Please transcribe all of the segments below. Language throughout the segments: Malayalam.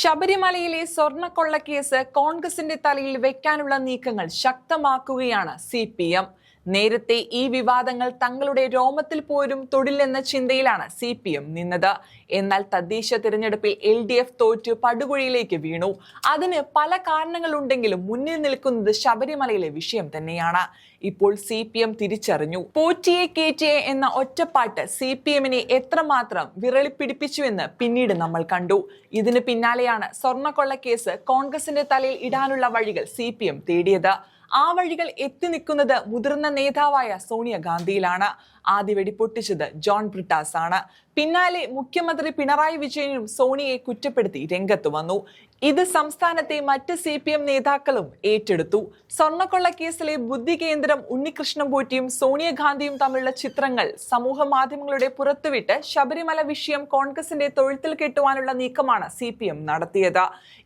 ശബരിമലയിലെ സ്വർണക്കൊള്ളക്കേസ് കോൺഗ്രസിന്റെ തലയിൽ വെക്കാനുള്ള നീക്കങ്ങൾ ശക്തമാക്കുകയാണ് സി പി എം. നേരത്തെ ഈ വിവാദങ്ങൾ തങ്ങളുടെ രോമത്തിൽ പോലും തൊടില്ലെന്ന ചിന്തയിലാണ് സി പി എം നിന്നത്. എന്നാൽ തദ്ദേശ തിരഞ്ഞെടുപ്പിൽ എൽ ഡി എഫ് തോറ്റ് പടുകുഴിയിലേക്ക് വീണു. അതിന് പല കാരണങ്ങളുണ്ടെങ്കിലും മുന്നിൽ നിൽക്കുന്നത് ശബരിമലയിലെ വിഷയം തന്നെയാണ്. ഇപ്പോൾ സി പി എം തിരിച്ചറിഞ്ഞു. പോറ്റിയെ കേറ്റിയെ എന്ന ഒറ്റപ്പാട്ട് സി പി എമ്മിനെ എത്രമാത്രം വിരളിപ്പിടിപ്പിച്ചുവെന്ന് പിന്നീട് നമ്മൾ കണ്ടു. ഇതിന് പിന്നാലെയാണ് സ്വർണക്കൊള്ള കേസ് കോൺഗ്രസിന്റെ തലയിൽ ഇടാനുള്ള വഴികൾ സി പി എം തേടിയത്. ആ വഴികൾ എത്തി നിൽക്കുന്നത് മുതിർന്ന നേതാവായ സോണിയാഗാന്ധിയിലാണ് ആദ്യ വെടിപൊട്ടിച്ചത് ജോൺ ബ്രിട്ടാസ് ആണ് പിന്നാലെ മുഖ്യമന്ത്രി പിണറായി വിജയനും സോണിയെ കുറ്റപ്പെടുത്തി രംഗത്ത് വന്നു. ഇത് സംസ്ഥാനത്തെ മറ്റ് സി പി എം നേതാക്കളും ഏറ്റെടുത്തു. സ്വർണക്കൊള്ള കേസിലെ ബുദ്ധി കേന്ദ്രം ഉണ്ണികൃഷ്ണൻ പോറ്റിയും സോണിയാഗാന്ധിയും തമ്മിലുള്ള ചിത്രങ്ങൾ സമൂഹ മാധ്യമങ്ങളുടെ പുറത്തുവിട്ട് ശബരിമല വിഷയം കോൺഗ്രസിന്റെ തൊഴുത്തിൽ കെട്ടുവാനുള്ള നീക്കമാണ് സി നടത്തിയത്.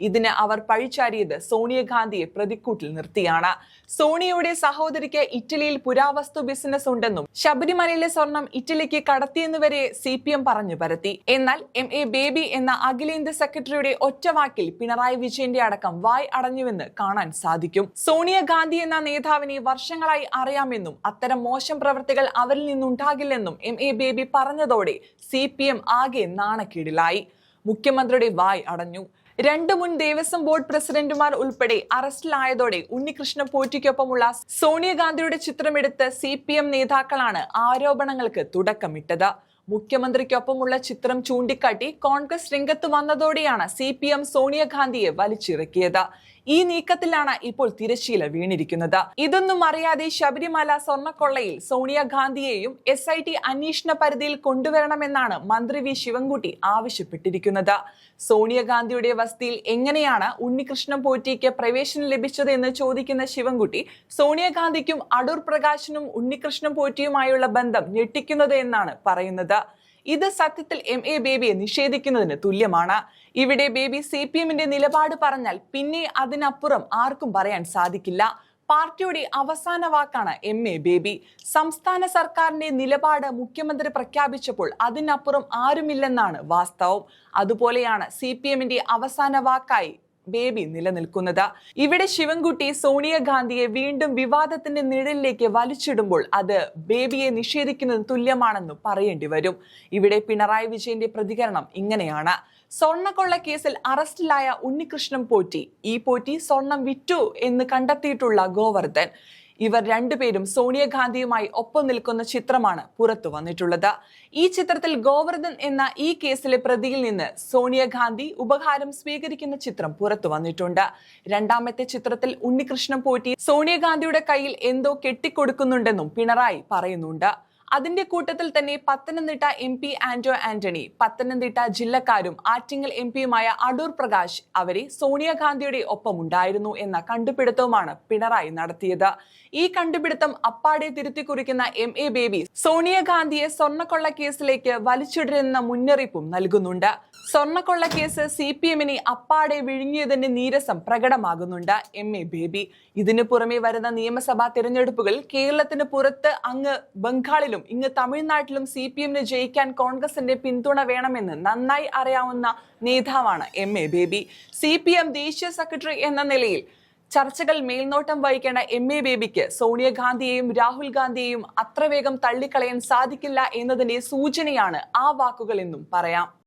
ഇതിന് അവർ പഴിച്ചാരിയത് സോണിയാഗാന്ധിയെ പ്രതിക്കൂട്ടിൽ നിർത്തിയാണ്. സോണിയയുടെ സഹോദരിക്ക് ഇറ്റലിയിൽ പുരാവസ്തു ബിസിനസ് ഉണ്ടെന്നും ശബരിമലയിലെ സ്വർണം ഇറ്റലിക്ക് കടത്തിയെന്ന് വരെ സി പി എം പറഞ്ഞു പരത്തി. എന്നാൽ എം എ ബേബി എന്ന അഖിലേന്ത്യാ സെക്രട്ടറിയുടെ ഒറ്റവാക്കിൽ പിണറായി വിജയന്റെ അടക്കം വായ് അടഞ്ഞുവെന്ന് കാണാൻ സാധിക്കും. സോണിയ ഗാന്ധി എന്ന നേതാവിനെ വർഷങ്ങളായി അറിയാമെന്നും അത്തരം മോശം പ്രവൃത്തികൾ അവരിൽ നിന്നുണ്ടാകില്ലെന്നും എം എ ബേബി പറഞ്ഞതോടെ സി ആകെ നാണക്കേടിലായി. മുഖ്യമന്ത്രിയുടെ വായ് അടഞ്ഞു. രണ്ട് മുൻ ദേവസ്വം ബോർഡ് പ്രസിഡന്റുമാർ ഉൾപ്പെടെ അറസ്റ്റിലായതോടെ ഉണ്ണികൃഷ്ണ പോറ്റിക്കൊപ്പമുള്ള സോണിയാഗാന്ധിയുടെ ചിത്രമെടുത്ത് സി പി എം നേതാക്കളാണ് ആരോപണങ്ങൾക്ക് തുടക്കമിട്ടത്. മുഖ്യമന്ത്രിക്കൊപ്പമുള്ള ചിത്രം ചൂണ്ടിക്കാട്ടി കോൺഗ്രസ് രംഗത്ത് വന്നതോടെയാണ് സി പി എം സോണിയാഗാന്ധിയെ വലിച്ചിറക്കിയത്. ഈ നീക്കത്തിലാണ് ഇപ്പോൾ തിരശ്ശീല വീണിരിക്കുന്നത്. ഇതൊന്നും അറിയാതെ ശബരിമല സ്വർണക്കൊള്ളയിൽ സോണിയാഗാന്ധിയെയും എസ് ഐ ടി അന്വേഷണ പരിധിയിൽ കൊണ്ടുവരണമെന്നാണ് മന്ത്രി വി ശിവൻകുട്ടി ആവശ്യപ്പെട്ടിരിക്കുന്നത്. സോണിയാഗാന്ധിയുടെ വസതിയിൽ എങ്ങനെയാണ് ഉണ്ണികൃഷ്ണൻ പോറ്റിക്ക് പ്രവേശനം ലഭിച്ചത് എന്ന് ചോദിക്കുന്ന ശിവൻകുട്ടി സോണിയാഗാന്ധിക്കും അടൂർ പ്രകാശിനും ഉണ്ണികൃഷ്ണൻ പോറ്റിയുമായുള്ള ബന്ധം ഞെട്ടിക്കുന്നത് എന്നാണ് പറയുന്നത്. ഇത് സത്യത്തിൽ എം എ ബേബിയെ നിഷേധിക്കുന്നതിന് തുല്യമാണ്. ഇവിടെ ബേബി സി പി എമ്മിന്റെ നിലപാട് പറഞ്ഞാൽ പിന്നെ അതിനപ്പുറം ആർക്കും പറയാൻ സാധിക്കില്ല. പാർട്ടിയുടെ അവസാന വാക്കാണ് എം എ ബേബി സംസ്ഥാന സർക്കാരിന്റെ നിലപാട് മുഖ്യമന്ത്രി പ്രഖ്യാപിച്ചപ്പോൾ അതിനപ്പുറം ആരുമില്ലെന്നാണ് വാസ്തവം. അതുപോലെയാണ് സി പി എമ്മിന്റെ അവസാന വാക്കായി ബേബി നിലനിൽക്കുന്നത്. ഇവിടെ ശിവൻകുട്ടി സോണിയാഗാന്ധിയെ വീണ്ടും വിവാദത്തിന്റെ നിഴലിലേക്ക് വലിച്ചിടുമ്പോൾ അത് ബേബിയെ നിഷേധിക്കുന്നതിന് തുല്യമാണെന്ന് പറയേണ്ടി വരും. ഇവിടെ പിണറായി വിജയന്റെ പ്രതികരണം ഇങ്ങനെയാണ്. സ്വർണക്കൊള്ള കേസിൽ അറസ്റ്റിലായ ഉണ്ണികൃഷ്ണൻ പോറ്റി. ഈ പോറ്റി സ്വർണം വിറ്റു എന്ന് കണ്ടെത്തിയിട്ടുള്ള ഗോവർദ്ധൻ. ഇവർ രണ്ടുപേരും സോണിയാഗാന്ധിയുമായി ഒപ്പം നിൽക്കുന്ന ചിത്രമാണ് പുറത്തു വന്നിട്ടുള്ളത്. ഈ ചിത്രത്തിൽ ഗോവർദ്ധൻ എന്ന ഈ കേസിലെ പ്രതിയിൽ നിന്ന് സോണിയാഗാന്ധി ഉപഹാരം സ്വീകരിക്കുന്ന ചിത്രം പുറത്തു വന്നിട്ടുണ്ട്. രണ്ടാമത്തെ ചിത്രത്തിൽ ഉണ്ണികൃഷ്ണൻ പോറ്റി സോണിയാഗാന്ധിയുടെ കയ്യിൽ എന്തോ കെട്ടിക്കൊടുക്കുന്നുണ്ടെന്നും പിണറായി പറയുന്നുണ്ട്. അതിന്റെ കൂട്ടത്തിൽ തന്നെ പത്തനംതിട്ട എം പി ആന്റോ ആന്റണി പത്തനംതിട്ട ജില്ലക്കാരും ആറ്റിങ്ങൽ എം പിയുമായ അടൂർ പ്രകാശ് അവരെ സോണിയാഗാന്ധിയുടെ ഒപ്പമുണ്ടായിരുന്നു എന്ന കണ്ടുപിടുത്തവുമാണ് പിണറായി നടത്തിയത്. ഈ കണ്ടുപിടുത്തം അപ്പാടെ തിരുത്തി കുറിക്കുന്ന എം എ ബേബി സോണിയാഗാന്ധിയെ സ്വർണക്കൊള്ള കേസിലേക്ക് വലിച്ചിടരുന്ന മുന്നറിയിപ്പും നൽകുന്നുണ്ട്. സ്വർണക്കൊള്ള കേസ് സി പി എമ്മിനെ അപ്പാടെ വിഴുങ്ങിയതിന്റെ നീരസം പ്രകടമാകുന്നുണ്ട് എം എ ബേബി. ഇതിനു പുറമെ വരുന്ന നിയമസഭാ തിരഞ്ഞെടുപ്പുകളിൽ കേരളത്തിന് പുറത്ത് അങ്ങ് ബംഗാളിലും ഇങ്ങ് തമിഴ്നാട്ടിലും സി പി എമ്മിന് ജയിക്കാൻ കോൺഗ്രസിന്റെ പിന്തുണ വേണമെന്ന് നന്നായി അറിയാവുന്ന നേതാവാണ് M A Baby C P M ദേശീയ സെക്രട്ടറി എന്ന നിലയിൽ ചർച്ചകൾ മേൽനോട്ടം വഹിക്കേണ്ട എം എ ബേബിക്ക് സോണിയാഗാന്ധിയെയും രാഹുൽ ഗാന്ധിയെയും അത്ര വേഗം തള്ളിക്കളയാൻ സാധിക്കില്ല എന്നതിന്റെ സൂചനയാണ് ആ വാക്കുകൾ എന്നും പറയാം.